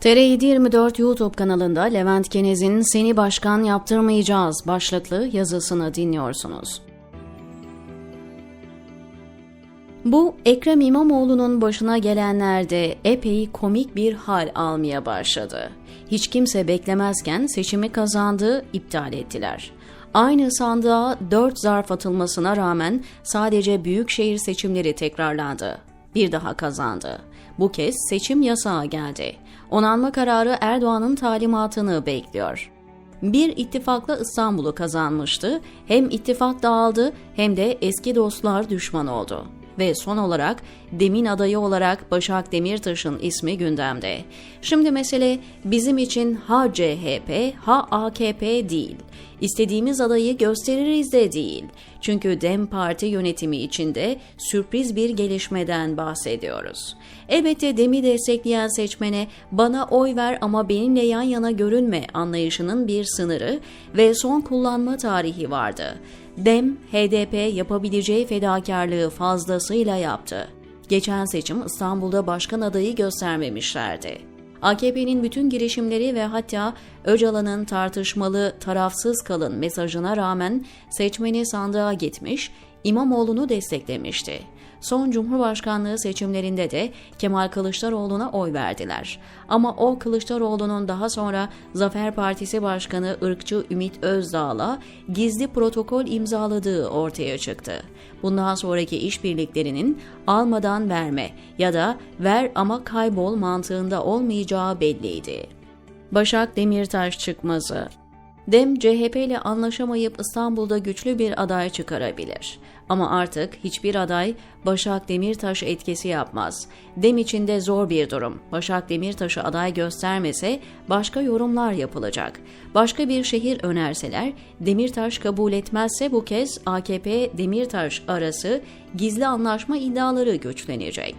TR724 YouTube kanalında Levent Kenez'in Seni Başkan Yaptırmayacağız başlıklı yazısını dinliyorsunuz. Bu Ekrem İmamoğlu'nun başına gelenlerde epey komik bir hal almaya başladı. Hiç kimse beklemezken seçimi kazandı, iptal ettiler. Aynı sandığa 4 zarf atılmasına rağmen sadece büyükşehir seçimleri tekrarlandı. Bir daha kazandı. Bu kez seçim yasağı geldi. Onanma kararı Erdoğan'ın talimatını bekliyor. Bir ittifakla İstanbul'u kazanmıştı. Hem ittifak dağıldı hem de eski dostlar düşman oldu. Ve son olarak demin adayı olarak Başak Demirtaş'ın ismi gündemde. Şimdi mesele bizim için ha CHP ha AKP değil. İstediğimiz adayı gösteririz de değil. Çünkü DEM Parti yönetimi içinde sürpriz bir gelişmeden bahsediyoruz. Elbette DEM'i destekleyen seçmene bana oy ver ama benimle yan yana görünme anlayışının bir sınırı ve son kullanma tarihi vardı. DEM, HDP yapabileceği fedakarlığı fazlasıyla yaptı. Geçen seçim İstanbul'da başkan adayı göstermemişlerdi. AKP'nin bütün girişimleri ve hatta Öcalan'ın tartışmalı tarafsız kalın mesajına rağmen seçmeni sandığa gitmiş, İmamoğlu'nu desteklemişti. Son Cumhurbaşkanlığı seçimlerinde de Kemal Kılıçdaroğlu'na oy verdiler. Ama o Kılıçdaroğlu'nun daha sonra Zafer Partisi Başkanı ırkçı Ümit Özdağ'la gizli protokol imzaladığı ortaya çıktı. Bundan sonraki işbirliklerinin almadan verme ya da ver ama kaybol mantığında olmayacağı belliydi. Başak Demirtaş çıkmazı Dem CHP ile anlaşamayıp İstanbul'da güçlü bir aday çıkarabilir. Ama artık hiçbir aday Başak Demirtaş etkisi yapmaz. Dem içinde zor bir durum. Başak Demirtaş'ı aday göstermese başka yorumlar yapılacak. Başka bir şehir önerseler Demirtaş kabul etmezse bu kez AKP Demirtaş arası gizli anlaşma iddiaları güçlenecek.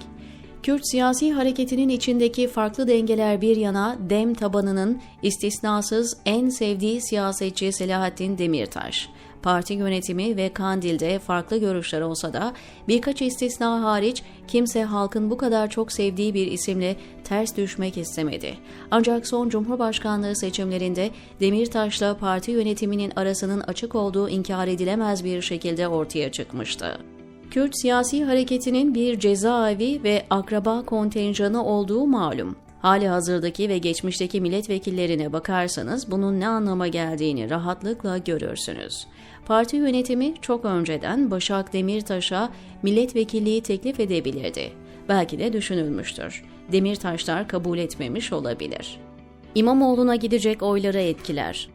Kürt siyasi hareketinin içindeki farklı dengeler bir yana dem tabanının istisnasız en sevdiği siyasetçi Selahattin Demirtaş. Parti yönetimi ve Kandil'de farklı görüşler olsa da birkaç istisna hariç kimse halkın bu kadar çok sevdiği bir isimle ters düşmek istemedi. Ancak son Cumhurbaşkanlığı seçimlerinde Demirtaş'la parti yönetiminin arasının açık olduğu inkar edilemez bir şekilde ortaya çıkmıştı. Kürt siyasi hareketinin bir cezaevi ve akraba kontenjanı olduğu malum. Hali hazırdaki ve geçmişteki milletvekillerine bakarsanız bunun ne anlama geldiğini rahatlıkla görürsünüz. Parti yönetimi çok önceden Başak Demirtaş'a milletvekilliği teklif edebilirdi. Belki de düşünülmüştür. Demirtaşlar kabul etmemiş olabilir. İmamoğlu'na gidecek oyları etkiler.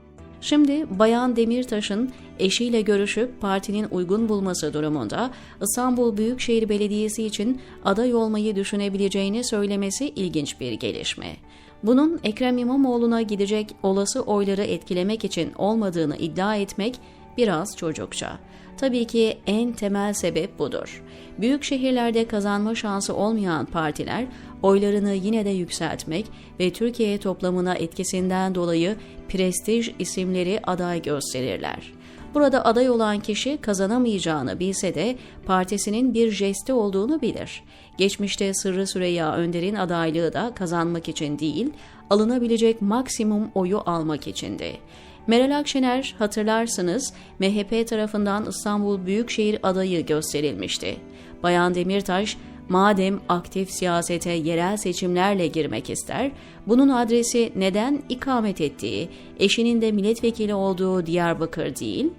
Şimdi Bayan Demirtaş'ın eşiyle görüşüp partinin uygun bulması durumunda İstanbul Büyükşehir Belediyesi için aday olmayı düşünebileceğini söylemesi ilginç bir gelişme. Bunun Ekrem İmamoğlu'na gidecek olası oyları etkilemek için olmadığını iddia etmek biraz çocukça. Tabii ki en temel sebep budur. Büyük şehirlerde kazanma şansı olmayan partiler oylarını yine de yükseltmek ve Türkiye toplamına etkisinden dolayı prestij isimleri aday gösterirler. Burada aday olan kişi kazanamayacağını bilse de partisinin bir jesti olduğunu bilir. Geçmişte Sırrı Süreyya Önder'in adaylığı da kazanmak için değil, alınabilecek maksimum oyu almak içindi. Meral Akşener hatırlarsınız MHP tarafından İstanbul Büyükşehir adayı gösterilmişti. Bayan Demirtaş madem aktif siyasete yerel seçimlerle girmek ister, bunun adresi neden ikamet ettiği, eşinin de milletvekili olduğu Diyarbakır değil,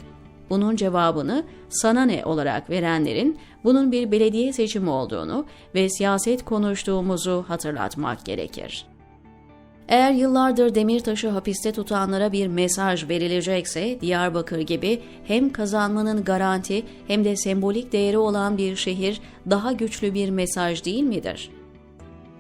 bunun cevabını sana ne olarak verenlerin bunun bir belediye seçimi olduğunu ve siyaset konuştuğumuzu hatırlatmak gerekir. Eğer yıllardır Demirtaş'ı hapiste tutanlara bir mesaj verilecekse Diyarbakır gibi hem kazanmanın garanti hem de sembolik değeri olan bir şehir daha güçlü bir mesaj değil midir?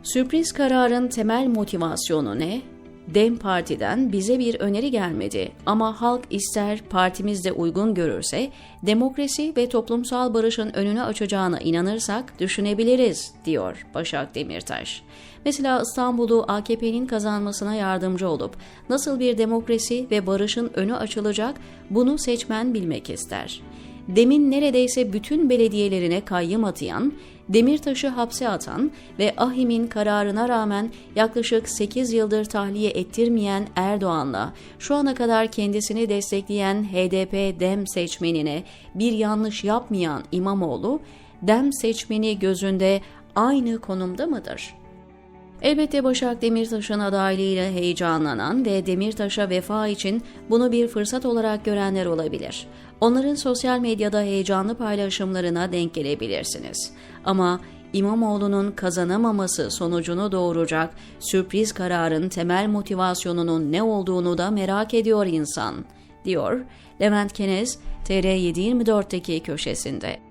Sürpriz kararın temel motivasyonu ne? Dem Parti'den bize bir öneri gelmedi ama halk ister partimiz de uygun görürse demokrasi ve toplumsal barışın önünü açacağına inanırsak düşünebiliriz diyor Başak Demirtaş. Mesela İstanbul'u AKP'nin kazanmasına yardımcı olup nasıl bir demokrasi ve barışın önü açılacak bunu seçmen bilmek ister. Demin neredeyse bütün belediyelerine kayyım atayan, Demirtaş'ı hapse atan ve Ahim'in kararına rağmen yaklaşık 8 yıldır tahliye ettirmeyen Erdoğan'la şu ana kadar kendisini destekleyen HDP-DEM seçmenine bir yanlış yapmayan İmamoğlu, DEM seçmeni gözünde aynı konumda mıdır? Elbette Başak Demirtaş'ın adaylığıyla heyecanlanan ve Demirtaş'a vefa için bunu bir fırsat olarak görenler olabilir. Onların sosyal medyada heyecanlı paylaşımlarına denk gelebilirsiniz. Ama İmamoğlu'nun kazanamaması sonucunu doğuracak sürpriz kararın temel motivasyonunun ne olduğunu da merak ediyor insan, diyor Levent Kenez TR724'teki köşesinde.